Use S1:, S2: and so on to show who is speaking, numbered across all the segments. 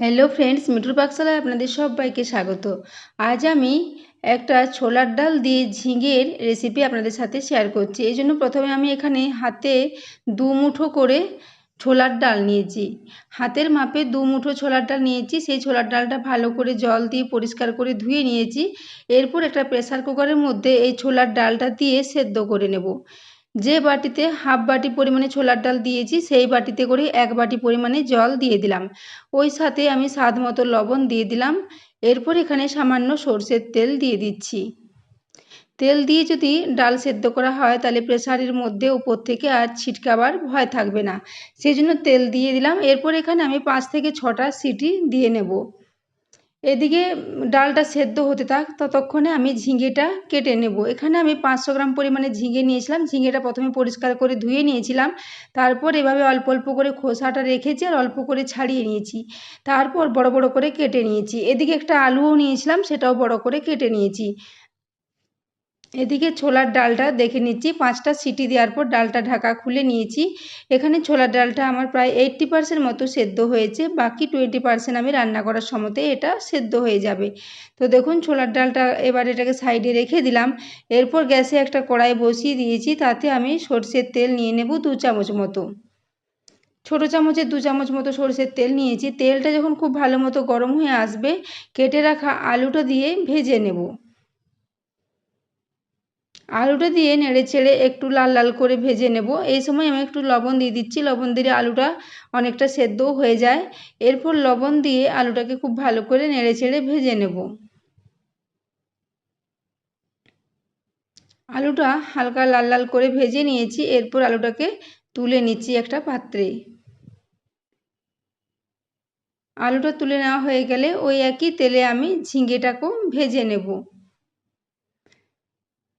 S1: Hello friends মিঠুর পাকশালায় আপনাদের সবাইকে স্বাগত। আজ আমি একটা ছোলার ডাল দিয়ে ঝিঙের রেসিপি আপনাদের সাথে শেয়ার করছি। এই জন্য প্রথমে আমি এখানে হাতে দু মুঠো করে ছোলার ডাল নিয়েছি। হাতের মাপে দু মুঠো ছোলার ডাল নিয়েছি। সেই ছোলার ডালটা ভালো করে জল দিয়ে পরিষ্কার করে ধুয়ে নিয়েছি। এরপর একটা প্রেসার কুকারের মধ্যে এই ছোলার ডালটা দিয়ে সেদ্ধ করে নেব। যে বাটিতে হাফ বাটি পরিমাণে ছোলার ডাল দিয়েছি, সেই বাটিতে করে এক বাটি পরিমাণে জল দিয়ে দিলাম। ওই সাথে আমি স্বাদ মতো লবণ দিয়ে দিলাম। এরপর এখানে সামান্য সর্ষের তেল দিয়ে দিচ্ছি। তেল দিয়ে যদি ডাল সেদ্ধ করা হয়, তাহলে প্রেসারের মধ্যে উপর থেকে আর ছিটকাবার ভয় থাকবে না। সেই জন্য তেল দিয়ে দিলাম। এরপর এখানে আমি পাঁচ থেকে ছটা সিটি দিয়ে নেব। এদিকে ডালটা সেদ্ধ হতে থাক, ততক্ষণে আমি ঝিঙেটা কেটে নেব। এখানে আমি পাঁচশো গ্রাম পরিমাণে ঝিঙে নিয়েছিলাম। ঝিঙেটা প্রথমে পরিষ্কার করে ধুয়ে নিয়েছিলাম। তারপর এভাবে অল্প অল্প করে খোসাটা রেখেছি আর অল্প করে ছাড়িয়ে নিয়েছি। তারপর বড় বড় করে কেটে নিয়েছি। এদিকে একটা আলুও নিয়েছিলাম, সেটাও বড় করে কেটে নিয়েছি। এদিকে ছোলার ডালটা দেখে নিচ্ছি। পাঁচটা সিটি দেওয়ার পর ডালটা ঢাকা খুলে নিয়েছি। এখানে ছোলার ডালটা আমার প্রায় এইট্টি পারসেন্ট মতো সেদ্ধ হয়েছে। বাকি টোয়েন্টি পারসেন্ট আমি রান্না করার সময়তে এটা সেদ্ধ হয়ে যাবে। তো দেখুন, ছোলার ডালটা এবার এটাকে সাইডে রেখে দিলাম। এরপর গ্যাসে একটা কড়াই বসিয়ে দিয়েছি। তাতে আমি সর্ষের তেল নিয়ে নেব দু চামচ মতো। ছোটো চামচের দু চামচ মতো সরষের তেল নিয়েছি। তেলটা যখন খুব ভালো মতো গরম হয়ে আসবে, কেটে রাখা আলুটা দিয়ে ভেজে নেব। আলুটা দিয়ে নেড়ে ছেড়ে একটু লাল লাল করে ভেজে নেব। এই সময় আমি একটু লবণ দিয়ে দিচ্ছি। লবণ দিলে আলুটা অনেকটা সেদ্ধও হয়ে যায়। এরপর লবণ দিয়ে আলুটাকে খুব ভালো করে নেড়ে ছেড়ে ভেজে নেব। আলুটা হালকা লাল লাল করে ভেজে নিয়েছি। এরপর আলুটাকে তুলে নিচ্ছি একটা পাত্রে। আলুটা তুলে নেওয়া হয়ে গেলে ওই একই তেলে আমি ঝিঙেটাকেও ভেজে নেব।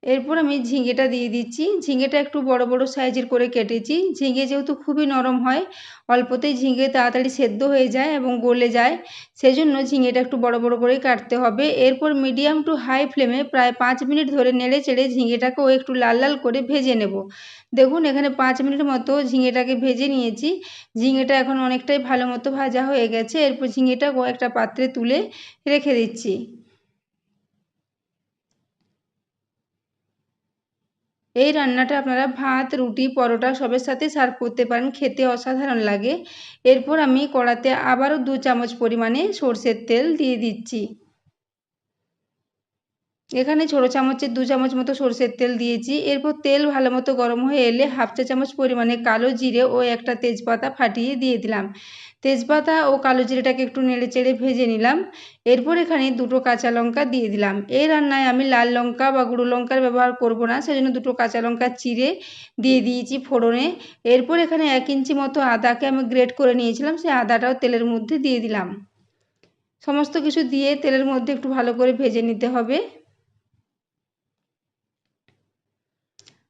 S1: এরপর আমি ঝিঙেটা দিয়ে দিচ্ছি। ঝিঙেটা একটু বড় বড় সাইজের করে কেটেছি। ঝিঙে যেহেতু খুবই নরম হয়, অল্পতেই ঝিঙে তাড়াতাড়ি সেদ্ধ হয়ে যায় এবং গলে যায়। সেজন্য ঝিঙেটা একটু বড় বড় করে কাটতে হবে। এরপর মিডিয়াম টু হাই ফ্লেমে প্রায় পাঁচ মিনিট ধরে নেড়ে চেড়ে ঝিঙেটাকেও একটু লাল লাল করে ভেজে নেব। দেখুন, এখানে পাঁচ মিনিট মতো ঝিঙেটাকে ভেজে নিয়েছি। ঝিঙেটা এখন অনেকটাই ভালো মতো ভাজা হয়ে গেছে। এরপর ঝিঙেটা একটা পাত্রে তুলে রেখে দিচ্ছি। এই রান্নাটা আপনারা ভাত, রুটি, পরোটা সবের সাথে সার্ভ করতে পারেন, খেতে অসাধারণ লাগে। এরপর আমি কড়াতে আবারও দু চামচ পরিমাণে সরষের তেল দিয়ে দিচ্ছি। এখানে ছোটো চামচের দু চামচ মতো সর্ষের তেল দিয়েছি। এরপর তেল ভালো মতো গরম হয়ে এলে হাফ চা চামচ পরিমাণে কালো জিরে ও একটা তেজপাতা ফাটিয়ে দিয়ে দিলাম। তেজপাতা ও কালো জিরেটাকে একটু নেড়ে চেড়ে ভেজে নিলাম। এরপর এখানে দুটো কাঁচা লঙ্কা দিয়ে দিলাম। এই রান্নায় আমি লাল লঙ্কা বা গুঁড়ো লঙ্কার ব্যবহার করব না, সেজন্য দুটো কাঁচা লঙ্কা চিরে দিয়ে দিয়েছি ফোড়নে। এরপর এখানে এক ইঞ্চি মতো আদাকে আমি গ্রেট করে নিয়েছিলাম, সেই আদাটাও তেলের মধ্যে দিয়ে দিলাম। সমস্ত কিছু দিয়ে তেলের মধ্যে একটু ভালো করে ভেজে নিতে হবে।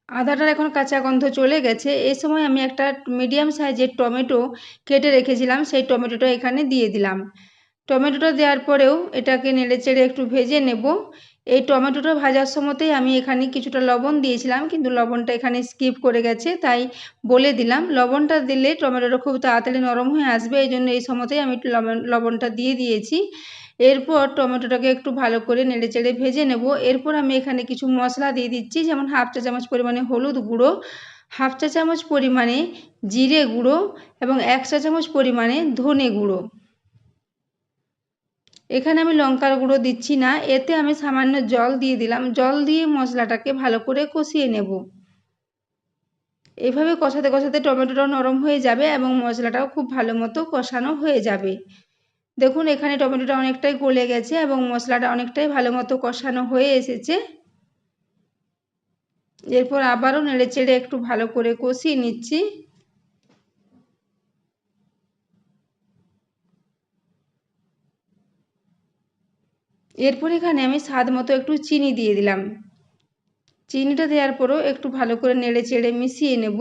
S1: আদাটার এখন কাঁচা গন্ধ চলে গেছে। এই সময় আমি একটা মিডিয়াম সাইজের টমেটো কেটে রেখেছিলাম। সেই টমেটোটা এখানে দিয়ে দিলাম। টমেটোটা দেওয়ার পরেও এটাকে নেড়ে চেড়ে একটু ভেজে নেব। এই টমেটোটা ভাজার সময়তেই আমি এখানে কিছুটা লবণ দিয়েছিলাম, কিন্তু লবণটা এখানে স্কিপ করে গেছে, তাই বলে দিলাম। লবণটা দিলে টমেটোটা খুব তাড়াতাড়ি নরম হয়ে আসবে, এই জন্য এই সময়তেই আমি লবণটা দিয়ে দিয়েছি। এরপর টমেটোটাকে একটু ভালো করে নেড়ে চেড়ে ভেজে নেব। এরপর আমি এখানে কিছু মশলা দিয়ে দিচ্ছি, যেমন হাফ চা চামচ পরিমাণে হলুদ গুঁড়ো, হাফ চা চামচ পরিমাণে জিরে গুঁড়ো এবং এক চা চামচ পরিমাণে ধনে গুঁড়ো। এখানে আমি লঙ্কার গুঁড়ো দিচ্ছি না, এতে আমি সামান্য জল দিয়ে দিলাম। জল দিয়ে মশলাটাকে ভালো করে কষিয়ে নেব। এভাবে কষাতে কষাতে টমেটোটাও নরম হয়ে যাবে এবং মশলাটাও খুব ভালো মতো কষানো হয়ে যাবে। দেখুন, এখানে টমেটোটা অনেকটাই গলে গেছে এবং মশলাটা অনেকটাই ভালো মতো কষানো হয়ে এসেছে। এরপর আবারও নেড়ে চেড়ে একটু ভালো করে কষিয়ে নিচ্ছি। এরপর এখানে আমি স্বাদ মতো একটু চিনি দিয়ে দিলাম। চিনিটা দেওয়ার পরও একটু ভালো করে নেড়ে চেড়ে মিশিয়ে নেব।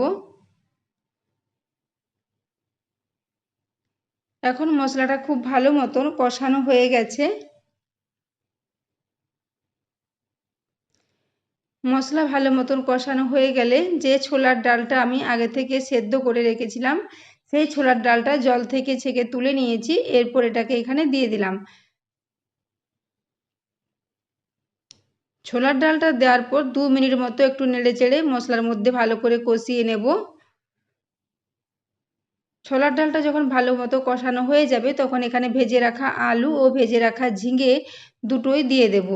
S1: এখন মশলাটা খুব ভালো মতন কষানো হয়ে গেছে। মশলা ভালো মতন কষানো হয়ে গেলে যে ছোলার ডালটা আমি আগে থেকে সেদ্ধ করে রেখেছিলাম, সেই ছোলার ডালটা জল থেকে ছেঁকে তুলে নিয়েছি, এরপর এটাকে এখানে দিয়ে দিলাম। ছোলার ডালটা দেওয়ার পর দু মিনিট মতো একটু নেড়ে চেড়ে মশলার মধ্যে ভালো করে কষিয়ে নেব। ছোলার ডালটা যখন ভালো মতো কষানো হয়ে যাবে, তখন এখানে ভেজে রাখা আলু ও ভেজে রাখা ঝিঙে দুটোই দিয়ে দেব।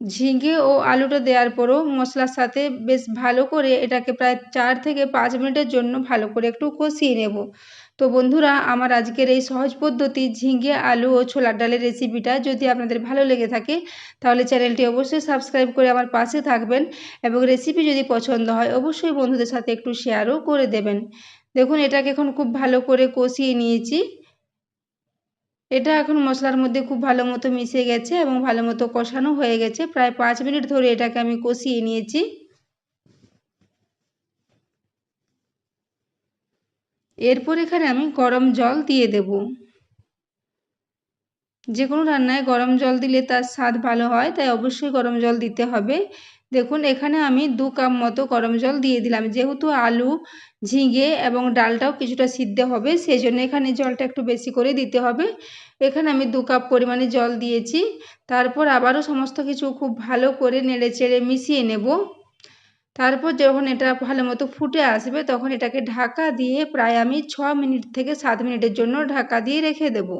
S1: ঝিঙে ও আলুটা দেওয়ার পরও মশলার সাথে বেশ ভালো করে এটাকে প্রায় চার থেকে পাঁচ মিনিটের জন্য ভালো করে একটু কষিয়ে নেব। তো বন্ধুরা, আমার আজকের এই সহজ পদ্ধতি ঝিঙে, আলু ও ছোলার ডালের রেসিপিটা যদি আপনাদের ভালো লেগে থাকে, তাহলে চ্যানেলটি অবশ্যই সাবস্ক্রাইব করে আমার পাশে থাকবেন এবং রেসিপি যদি পছন্দ হয়, অবশ্যই বন্ধুদের সাথে একটু শেয়ারও করে দেবেন। দেখুন, এটাকে এখন খুব ভালো করে কষিয়ে নিয়েছি। এটা এখন মশলার মধ্যে খুব ভালো মতো মিশে গেছে এবং ভালো মতো কষানো হয়ে গেছে। প্রায় পাঁচ মিনিট ধরে এটাকে আমি কষিয়ে নিয়েছি। এরপর এখানে আমি গরম জল দিয়ে দেব। যে কোনো রান্নায় গরম জল দিলে তার স্বাদ ভালো হয়, তাই অবশ্যই গরম জল দিতে হবে। দেখুন, এখানে আমি দু কাপ মতো গরম জল দিয়ে দিলাম। যেহেতু আলু, ঝিঙে এবং ডালটাও কিছুটা সিদ্ধ হবে সেই জন্য এখানে জলটা একটু বেশি করে দিতে হবে। এখানে আমি দু কাপ পরিমাণে জল দিয়েছি। তারপর আবারও সমস্ত কিছু খুব ভালো করে নেড়ে চেড়ে মিশিয়ে নেব। তারপর যখন এটা ভালো মতো ফুটে আসবে, তখন এটাকে ঢাকা দিয়ে প্রায় আমি ছ মিনিট থেকে সাত মিনিটের জন্য ঢাকা দিয়ে রেখে দেব।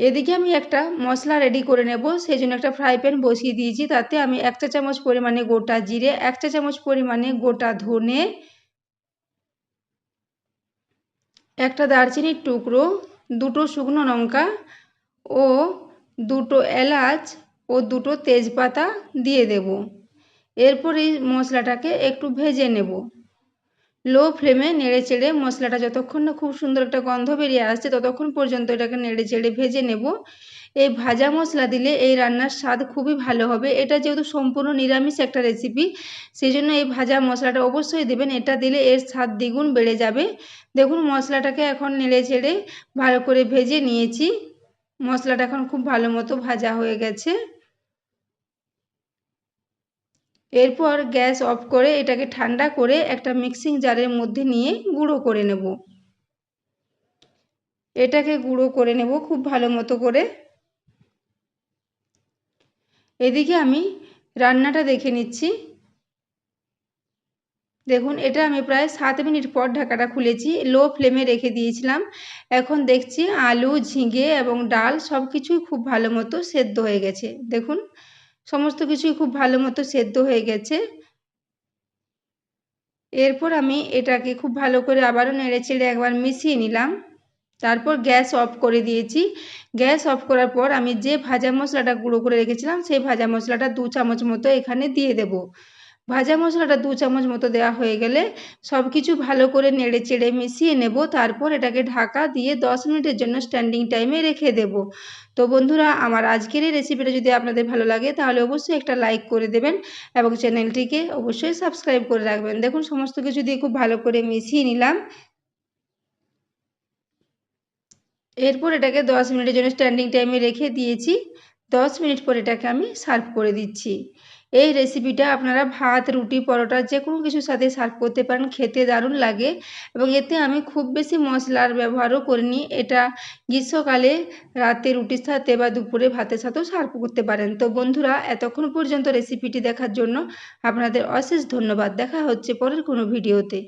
S1: এদিকে আমি একটা মশলা রেডি করে নেব সেই জন্য একটা ফ্রাই প্যান বসিয়ে দিয়েছি, তাতে আমি এক চা চামচ পরিমাণে গোটা জিরে এক চা চামচ পরিমাণে গোটা ধনে, একটা দারচিনির টুকরো, দুটো শুকনো লঙ্কা ও দুটো এলাচ ও দুটো তেজপাতা দিয়ে দেব। এরপর এই মশলাটাকে একটু ভেজে নেব। লো ফ্লেমে নেড়ে চেড়ে মশলাটা যতক্ষণ না খুব সুন্দর একটা গন্ধ বেরিয়ে আসছে, ততক্ষণ পর্যন্ত এটাকে নেড়ে চেড়ে ভেজে নেব। এই ভাজা মশলা দিলে এই রান্নার স্বাদ খুবই ভালো হবে। এটা যেহেতু সম্পূর্ণ নিরামিষ একটা রেসিপি সেই জন্য এই ভাজা মশলাটা অবশ্যই দেবেন। এটা দিলে এর স্বাদ দ্বিগুণ বেড়ে যাবে। দেখুন, মশলাটাকে এখন নেড়ে চেড়ে ভালো করে ভেজে নিয়েছি। মশলাটা এখন খুব ভালো মতো ভাজা হয়ে গেছে। এরপর গ্যাস অফ করে এটাকে ঠান্ডা করে একটা মিক্সিং জারের মধ্যে নিয়ে গুঁড়ো করে নেব। এটাকে গুঁড়ো করে নেব খুব ভালো মতো করে। এদিকে আমি রান্নাটা দেখে নিচ্ছি। দেখুন, এটা আমি প্রায় সাত মিনিট পর ঢাকাটা খুলেছি। লো ফ্লেমে রেখে দিয়েছিলাম। এখন দেখছি আলু, ঝিঙে এবং ডাল সব কিছুই খুব ভালো মতো সেদ্ধ হয়ে গেছে। দেখুন সমস্ত কিছুই খুব ভালো মতো সেদ্ধ হয়ে গেছে। এরপর আমি এটাকে খুব ভালো করে আবারও নেড়ে চেড়ে একবার মিশিয়ে নিলাম। তারপর গ্যাস অফ করে দিয়েছি। গ্যাস অফ করার পর আমি যে ভাজা মশলাটা গুঁড়ো করে রেখেছিলাম, সেই ভাজা মশলাটা দু চামচ মতো এখানে দিয়ে দেব। ভাজা মশলাটা দু চামচ মতো দেওয়া হয়ে গেলে সব কিছু ভালো করে নেড়ে চেড়ে মিশিয়ে নেব। তারপর এটাকে ঢাকা দিয়ে দশ মিনিটের জন্য স্ট্যান্ডিং টাইমে রেখে দেব। তো বন্ধুরা, আমার আজকের এই রেসিপিটা যদি আপনাদের ভালো লাগে, তাহলে অবশ্যই একটা লাইক করে দেবেন এবং চ্যানেলটিকে অবশ্যই সাবস্ক্রাইব করে রাখবেন। দেখুন, সমস্ত কিছু দিয়ে খুব ভালো করে মিশিয়ে নিলাম। এরপর এটাকে দশ মিনিটের জন্য স্ট্যান্ডিং টাইমে রেখে দিয়েছি। দশ মিনিট পর এটাকে আমি সার্ভ করে দিচ্ছি। এই রেসিপিটা আপনারা ভাত, রুটি, পরোটা যে কোনো কিছুর সাথে সার্ভ করতে পারেন, খেতে দারুণ লাগে এবং এতে আমি খুব বেশি মশলার ব্যবহারও করিনি। এটা গ্রীষ্মকালে রাতে রুটির সাথে বা দুপুরে ভাতের সাথেও সার্ভ করতে পারেন। তো বন্ধুরা, এতক্ষণ পর্যন্ত রেসিপিটি দেখার জন্য আপনাদের অশেষ ধন্যবাদ। দেখা হচ্ছে পরের কোনো ভিডিওতে